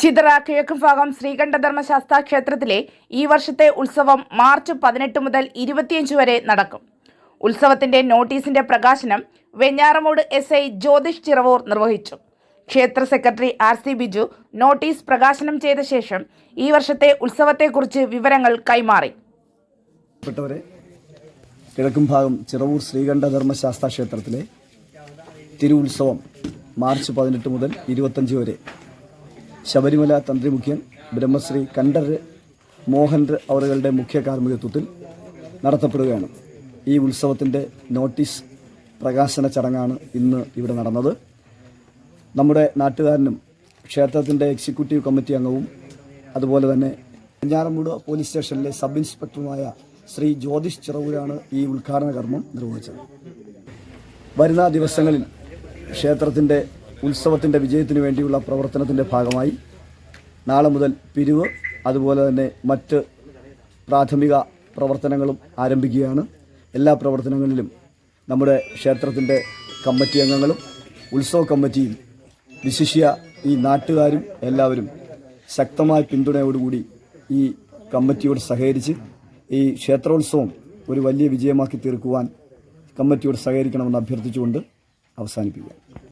ചിതറ കിഴക്കുഭാഗം ശ്രീകണ്ഠധർമ്മശാസ്ത്ര ക്ഷേത്രത്തിലെ ഈ വർഷത്തെ ഉത്സവം മാർച്ച് പതിനെട്ട് മുതൽ ഇരുപത്തിയഞ്ച് വരെ നടക്കും. ഉത്സവത്തിന്റെ നോട്ടീസിന്റെ പ്രകാശനം വെഞ്ഞാറമൂട് എസ് ഐ ജ്യോതിഷ് ചിറവൂർ നിർവഹിച്ചു. ക്ഷേത്ര secretary R C Biju notice പ്രകാശനം ചെയ്ത ശേഷം ഈ വർഷത്തെ ഉത്സവത്തെക്കുറിച്ച് വിവരങ്ങൾ കൈമാറി. കിഴക്കുംഭാഗം കിഴക്കും ഭാഗം ചിറവൂർ ശ്രീകണ്ഠധർമ്മശാസ്ത്ര ക്ഷേത്രത്തിലെ തിരുവുത്സവം മാർച്ച് പതിനെട്ട് മുതൽ ഇരുപത്തഞ്ച് വരെ ശബരിമല തന്ത്രി മുഖ്യൻ ബ്രഹ്മശ്രീ കണ്ഠർ മോഹൻ അവറുകളുടെ മുഖ്യ കാർമ്മികത്വത്തിൽ നടത്തപ്പെടുകയാണ്. ഈ ഉത്സവത്തിന്റെ നോട്ടീസ് പ്രകാശന ചടങ്ങാണ് ഇന്ന് ഇവിടെ നടന്നത്. നമ്മുടെ നാട്ടുകാരനും ക്ഷേത്രത്തിന്റെ എക്സിക്യൂട്ടീവ് കമ്മിറ്റി അംഗവും അതുപോലെ തന്നെ കഞ്ഞാറമ്പൂട് പോലീസ് സ്റ്റേഷനിലെ സബ് ഇൻസ്പെക്ടറുമായ ശ്രീ ജ്യോതിഷ് ചിറവൂരാണ് ഈ ഉദ്ഘാടന കർമ്മം നിർവഹിച്ചത്. വരുന്ന ദിവസങ്ങളിൽ ക്ഷേത്രത്തിന്റെ ഉത്സവത്തിന്റെ വിജയത്തിന് വേണ്ടിയുള്ള പ്രവർത്തനത്തിന്റെ ഭാഗമായി നാളെ മുതൽ പിരിവ് അതുപോലെ തന്നെ മറ്റ് പ്രാഥമിക പ്രവർത്തനങ്ങളും ആരംഭിക്കുകയാണ്. എല്ലാ പ്രവർത്തനങ്ങളിലും നമ്മുടെ ക്ഷേത്രത്തിന്റെ കമ്മിറ്റി അംഗങ്ങളും ഉത്സവ കമ്മിറ്റിയും വിശിഷ്യ ഈ നാട്ടുകാരും എല്ലാവരും ശക്തമായ പിന്തുണയോടുകൂടി ഈ കമ്മിറ്റിയോട് സഹകരിച്ച് ഈ ക്ഷേത്രോത്സവം ഒരു വലിയ വിജയമാക്കി തീർക്കുവാൻ കമ്മിറ്റിയോട് സഹകരിക്കണമെന്ന് അഭ്യർത്ഥിച്ചുകൊണ്ട് അവസാനിപ്പിക്കുക